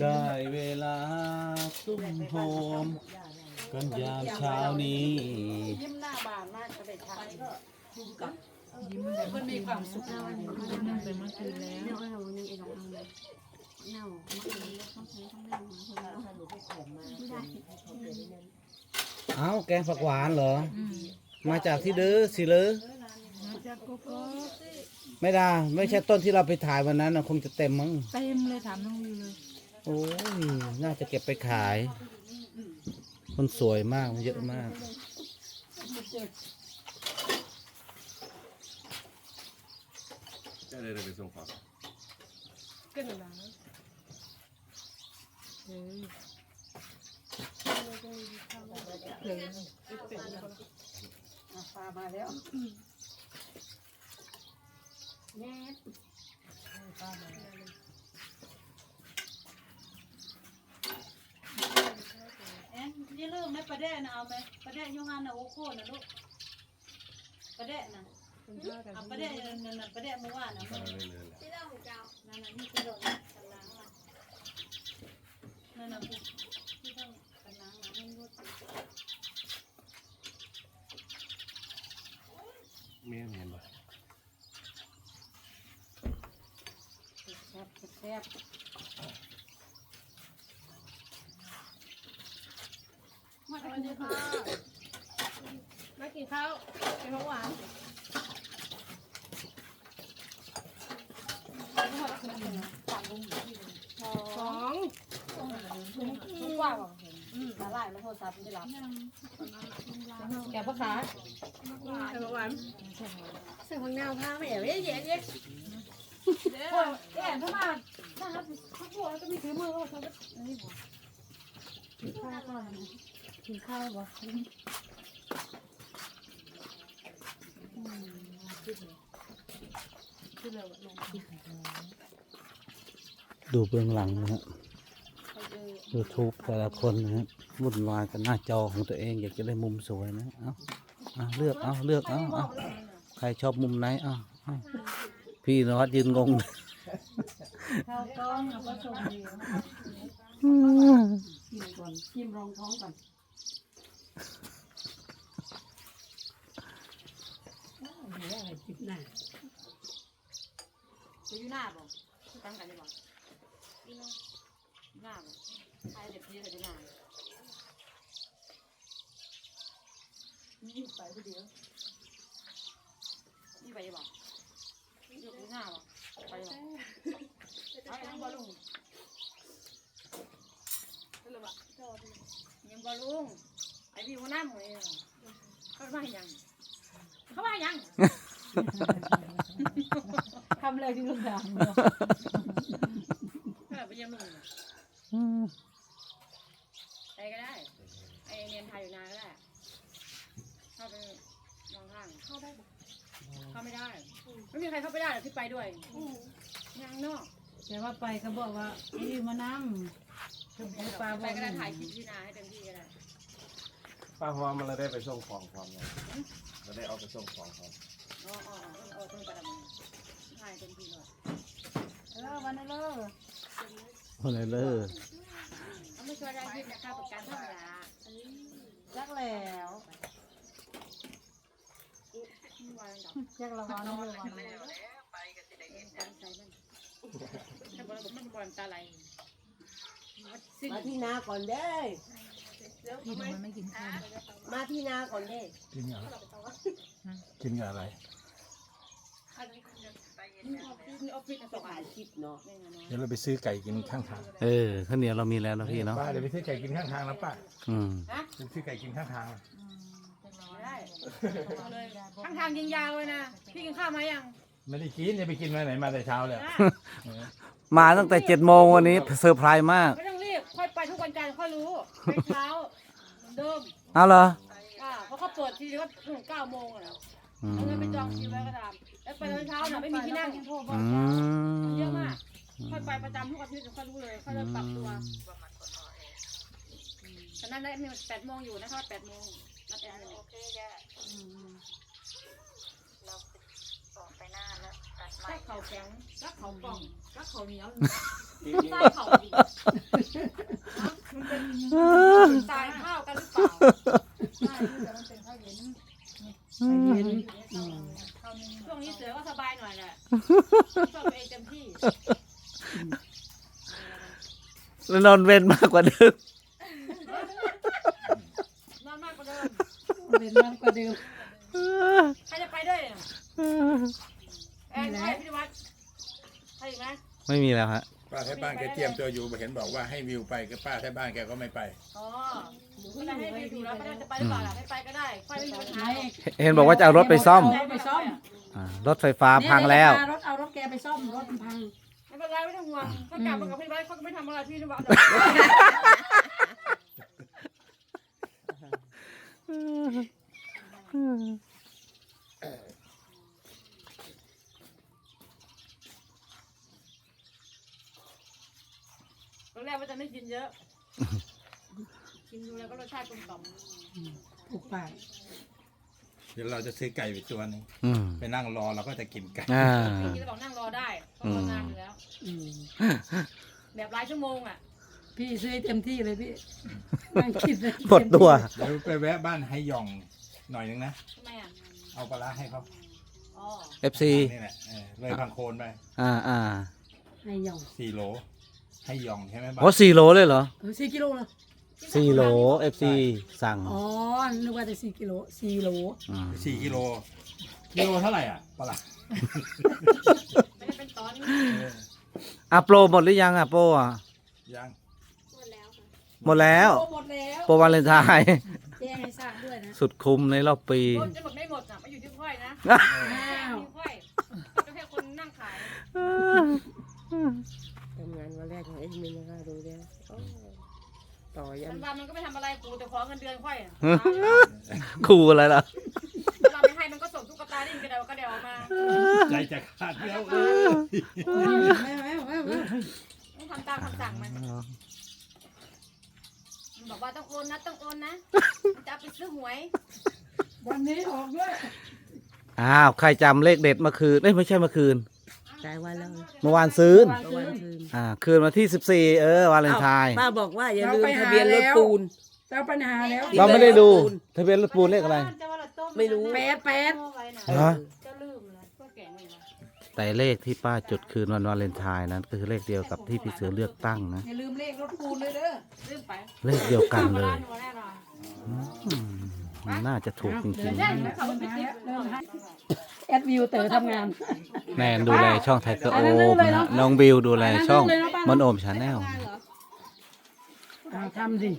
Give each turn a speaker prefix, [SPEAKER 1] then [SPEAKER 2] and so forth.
[SPEAKER 1] ได้เวลาตุ้มโฮมกันยามเช้านี้
[SPEAKER 2] ยิ้มหน้าบานมากก็ได้ทาน
[SPEAKER 3] ยิ้มแต่
[SPEAKER 2] มันมีความสุข
[SPEAKER 3] เน่ายิ้มตั้งแต่เมื่อคืนแล้ว
[SPEAKER 4] เน่าเอานึ่งไอ้ดอกเอาเน่าเมื่อกี้ต้องใช้ต้องเน่าคนเราไม่ได้
[SPEAKER 1] เอ้าแกงผักหวานเหรอ
[SPEAKER 3] มา
[SPEAKER 1] จากที่เด้อสิเลย
[SPEAKER 3] มาจากโกโก้
[SPEAKER 1] ไม่ได้ไม่ใช่ต้นที่เราไปถ่ายวันนั้นนะคงจะเต็มมั้ง
[SPEAKER 3] เต็มเลยถามน้องวิวเลย
[SPEAKER 1] โอ้ยน่าจะเก็บไปขาย มันสวยมากมันเยอะมาก
[SPEAKER 5] จะเลยไปส่งของ
[SPEAKER 2] ขึ้นหลัง
[SPEAKER 3] เฮ้ยเลย
[SPEAKER 2] ปลามาแล้ว
[SPEAKER 4] แน่
[SPEAKER 2] แอนอย่าลืมนะปลาแดะนะเอาไหมปลาแดะยูฮันนะโอโคนะลูกปลาแดะนะเอาปลาแดะนั่นน่ะปลาแดะเมื่อวานนะ
[SPEAKER 5] เอาเลยเลย
[SPEAKER 4] ที่เราเจ้า
[SPEAKER 2] นั่นน่ะนี่กระโดดกำลังอะนั่นน่ะที่ต้องกำลังนะให้นวด
[SPEAKER 5] เมียเห็นปะ
[SPEAKER 2] แซ่ บแซ่บ
[SPEAKER 4] มากินข้าวกินข้าวเป็นของหวาน
[SPEAKER 2] สองกว่าบอกเห็นละลายแล้วโทรศัพท์ไม่รับแกะปลาขา
[SPEAKER 4] เป็นของหวานใส่ของแนวผ้าไม่เอ๋ยเย็นเย็น
[SPEAKER 2] แอนถ้ามาถ้าครับถ้าพวกก็มีถือมือก็เขาก็นี่บ่กินข้าวก่อนกินข้าวบ่
[SPEAKER 1] ดูเบื้องหลังนะฮะ YouTube แต่ละคนนะฮะวุ่นวายกับหน้าจอของตัวเองอยากจะได้มุมสวยนะ เอาเอาเลือก เอาเลือก เอาเอาใครชอบมุมไหน เอาเอา พี่นวัดยืนงง
[SPEAKER 2] ข้าวกล้องแล้วก็ส่งดีชิมก่อนชิมรองท้องก่อนจะอยู่หน้าบ่ตั้งกันได้บ่หน้าบ่ใครเด็กพี่จะหน้านี่ไปผู้เดียวนี่ไปบ่ อยู่หน้าบ่ไปบ่เอาไปบ่ลุงยังบ่ลุงไอ้พี่หัวหน้าหมวยเขาว่ายังเขาว่ายังทำเลยที่ลุงถามเนาะเออไปยี่ยมลุงไปก็ได้ไอเนียนไทยอยู่นานก็ได้เข้าไปมองข้างเข้าได้เข้าไม่ได้ ไม่มีใครเข้าไปได้หรอกที่ไปด้วยยังเนาะ
[SPEAKER 3] แต่ว่าไปก็บอกว่าพี่มานั่งปลาบ
[SPEAKER 2] ไป
[SPEAKER 3] อก
[SPEAKER 2] ก็ได้ถ่ายคลิปที่นาให้เต็มที่ก็ได้
[SPEAKER 5] ป้าพร้อมมันเลยได้ไปส่งของพร้อมเลยเราได้เอาไปส่งของพร้อม
[SPEAKER 2] อ๋ออ๋ออ๋อเออต้องกระดำถ่ายเต็มที่เลย
[SPEAKER 3] เออวันนั้นเลย
[SPEAKER 1] คนไหนเลย
[SPEAKER 2] เอาไม่ช่วยได้ที่นะคะประกันเท่าไหร่
[SPEAKER 3] จักแล้ว
[SPEAKER 2] วันดอก
[SPEAKER 3] จักละวันเลยวัน
[SPEAKER 2] ถ้าบอลมันบอลตาไหล
[SPEAKER 4] มาที่นาก่อนเด้
[SPEAKER 3] พี่ทำไมไม่กินข้าว
[SPEAKER 4] มาที่นาก่อนเด้
[SPEAKER 5] กินกับกินอะไร
[SPEAKER 2] ออฟฟิศส่ง
[SPEAKER 4] ถ่ายคลิปเนาะ
[SPEAKER 5] เดี๋ยวเราไปซื้อไก่กินข้างทาง
[SPEAKER 1] เออข้าวเหนียวเรามีแล้วนะพี่เนาะ
[SPEAKER 5] ป้าเดี๋ยวไปซื้อไก่กินข้างทางนะป้า
[SPEAKER 1] อืม
[SPEAKER 5] ไปซื้อไก่กินข้างทาง
[SPEAKER 2] ได้เลยทั้งทางยิงยาวเลยนะพี่กินข้าวมายัง
[SPEAKER 5] ไม่ได้กินจะไปกินมาไหนมาแต่เช้าเลย
[SPEAKER 1] มาตั้งแต่เจ็ดโมงวันนี้เซอร์ไพรส์มาก
[SPEAKER 2] ไม่ต้องรีบค่อยไปทุกวันจันทร์ค่อยรู้ไปเช้าเหมือนเดิม
[SPEAKER 1] เอาเหรอ
[SPEAKER 2] อ่าเพราะเขาเปิดทีก็ถึงเก้าโมงแล้ว
[SPEAKER 1] อื
[SPEAKER 2] เอา
[SPEAKER 1] ม
[SPEAKER 2] เงินไปจองคิวไว้ก็ตามแล้วไปตอนเช้าน่ะไม่มีที่นั่ง
[SPEAKER 1] อืม
[SPEAKER 2] เยอะมากค่อยไปประจำทุกอาทิตย์ค่อยรู้เลยค่อยเริ่มปรับตัวตอนนั้นได้มีแปดโมงอยู่นะคะแปดโมง นัดแอนเลย
[SPEAKER 6] เราออกไปหน้าแล้วตัดไป
[SPEAKER 2] ก็เขาแข็งก็เขากล่องก็เขาเหนียว
[SPEAKER 5] จริง
[SPEAKER 2] ใต้เขาอีมันเป็นทรายข้าวกันหรือเปล่า
[SPEAKER 3] ใช่แต่มันเป็นข้าวเย็นข้าวเย็น
[SPEAKER 2] ช่วงนี้เสือก็สบายหน่อยแหละชอบตัวเองเต็มที่
[SPEAKER 1] แล้วนอนเว้นมากกว่าเดิม
[SPEAKER 2] นอนมากกว่าเดิม
[SPEAKER 3] เป็นมากกว่าเดิม
[SPEAKER 2] ใครจะไปด้วยเนี่ยแอนใครพิวัตรใครอีกไหม
[SPEAKER 1] ไม่มีแล้วฮะ
[SPEAKER 6] ป้าที่บ้านแกเตรียมตัวอยู่เห็นบอกว่าให้วิวไปก็ป้าที่บ้านแกก็ไม่ไป
[SPEAKER 2] อ๋อไม่ได้ให้ไปอยู่แล้วไม่ได้จะไปหรือเปล่าล่ะไม่ไปก็ได้ค่อยไม่มีปัญหา
[SPEAKER 3] ไม่
[SPEAKER 1] เห็นบอกว่าจะเอารถไปซ่อม
[SPEAKER 3] เาไปซ่อม
[SPEAKER 1] อ่ารถไฟฟ้าพังแล้ว
[SPEAKER 3] เนี่ยเดี๋ยรถเอารถแกไปซ่อมรถมันพัง
[SPEAKER 2] ไม่เป็นไรไม่ต้องห่วงถ้ากลับมากับพี่ไว้เขาก็ไม่ทำอะไรพี่นะบอก ตอนแรกว่าจะไม่กินเยอะ กินดูแล้วก็รสชาติกลมกล่อม
[SPEAKER 3] ถูกปาก
[SPEAKER 6] เดี๋ยวเราจะซื้อไก่ไปตัวหนึง
[SPEAKER 1] อืม
[SPEAKER 6] ไปนั่งรอเราก็จะกินไก่
[SPEAKER 1] อ่า
[SPEAKER 2] กินแล้วบอกนั่งรอได้เพราะรอนานอยู่แล้ว
[SPEAKER 3] อืม
[SPEAKER 2] แบบหลายชั่วโมงอะ
[SPEAKER 3] พี่ซื้อให้เต็มที่เลยพี่นั่งคิดเลย
[SPEAKER 1] หมดตัว
[SPEAKER 6] เดี๋ยวไปแวะบ้านให้หยอง หน่อยนึงนะ
[SPEAKER 2] ทำไมอะ
[SPEAKER 6] เอาปลาร้าให้เขา
[SPEAKER 2] อ๋อ
[SPEAKER 1] FC
[SPEAKER 6] นี่แหละเออเลยพังโคนไป
[SPEAKER 1] อ่าอ่า
[SPEAKER 3] ให้หย่อง
[SPEAKER 6] สี่โหลให้หยองใช่ไหมบ้า
[SPEAKER 1] โอ้สี่โลเลยเหรอ
[SPEAKER 3] เออสี่กิโลเหรอ
[SPEAKER 1] สี่โล FC สั่ง
[SPEAKER 3] อ๋อนึกว่าจะสี่กิโลสี่โล
[SPEAKER 1] อ่า
[SPEAKER 6] สี่กิโลกิโลเท่าไหร่อะปลาร้า
[SPEAKER 2] ไม่ได้เป็นตอน
[SPEAKER 6] เออ
[SPEAKER 1] อะโปรหมดหรือยังอะโปรอะ
[SPEAKER 6] ยัง
[SPEAKER 1] หมดแล้ว
[SPEAKER 3] โอ้หมดแล้ว
[SPEAKER 1] โปรวาเลนไทน์ สุดคุ้มในรอบปี
[SPEAKER 2] โดนจะหมดไม่หมดอะมาอยู่ที่ค่อยนะ
[SPEAKER 3] อ้าว
[SPEAKER 2] ที่ค่อยก็แค่คนนั่งขาย
[SPEAKER 4] ทำงานวันแรกของเอ็ดมินนะคะดูเนี่ยโอ้ต่อยัน
[SPEAKER 2] วันๆมันก็ไม่ทำอะไรกูแต่ขอเงินเดือนค่อยอะ
[SPEAKER 1] คู่อะไรล่ะ
[SPEAKER 2] เวลาไม่ให้มันก็ส่งตุ๊กตาดิ้นกระเดวกระเดวมา
[SPEAKER 6] ใจจะขาดแล้วเออ
[SPEAKER 3] ไม่ไม่ไม่ไม่
[SPEAKER 2] ต้องทำตามคำสั่งมันมัน บอกว่าต้องโอนนะต้องโอนนะมันจะเอาไปซื้อหวย
[SPEAKER 3] วันนี้ออกด้วย
[SPEAKER 1] อ้าวใครจำเลขเด็ดเมื่อคืนเอ้ยไม่ใช่เมื่อคืน
[SPEAKER 4] จ่ายวันแล้ว
[SPEAKER 1] เมื่อวานซื้อ
[SPEAKER 3] วัน
[SPEAKER 4] ก็
[SPEAKER 3] ซื้
[SPEAKER 4] วั
[SPEAKER 3] อน
[SPEAKER 4] คืน
[SPEAKER 1] อ่าคืนวันที่สิบสี่เออวาเลนไทน์
[SPEAKER 4] ป้าบอกว่าอย่า
[SPEAKER 3] เรา
[SPEAKER 4] ลืม
[SPEAKER 3] ไปหา
[SPEAKER 4] ทะเบียนรถ
[SPEAKER 3] แล้ว
[SPEAKER 4] ปูน
[SPEAKER 3] เจ้าปัญหาแล้ว
[SPEAKER 1] เราไม่ได้ดูทะเบียนรถปูนเลขอะไร
[SPEAKER 4] ไม่รู้
[SPEAKER 3] แปดแปด
[SPEAKER 1] ฮะ แต่เลขที่ป้าจดคืนวันวาเลนไทน์นั้นก็คือเลขเดียวกับที่พี่เสือเลือกตั้งนะ
[SPEAKER 3] อย่าลืมเลขรถปูนเลยเด้อ
[SPEAKER 2] ลืมไป
[SPEAKER 1] เลขเดียวกันเลย
[SPEAKER 2] ร้านหนูแน่นอน
[SPEAKER 1] อืมมันน่าจะถูกจริง
[SPEAKER 3] เริ่มแล้วเริ่มแล้วเริ่มแล้วแอดวิวเต๋อทำงาน
[SPEAKER 1] ๆ แนนดูแลช่องไทเกอร์โอมนะฮะน้องบิวดูแลช่องมอนโอมชาแนล
[SPEAKER 3] อ่าทำสิ